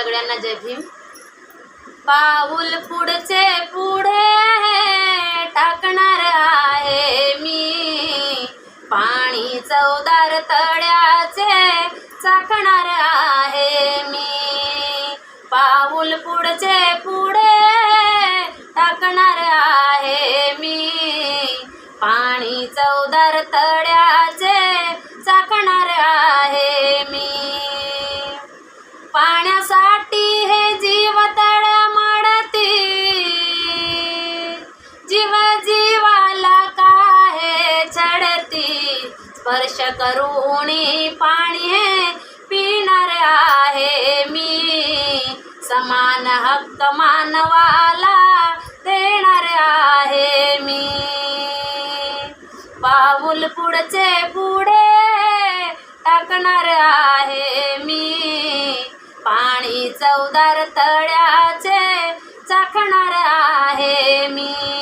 सगळ्यांना जय भीम. पाऊल पुढचे पुढे टाकणार आहे मी. पाणी चौदार तळ्याचे चाकणार आहे मी. पाऊल पुढचे पुढे टाकणार आहे मी. पाणी चौदार तळ्याचे स्पर्श करून पाणी पिणार आहे मी. समान हक्क मानवाला देणार आहे मी. पाऊल पुढचे पुढे टाकणार आहे मी. पाणी चौदार तळ्याचे चाखणार आहे मी.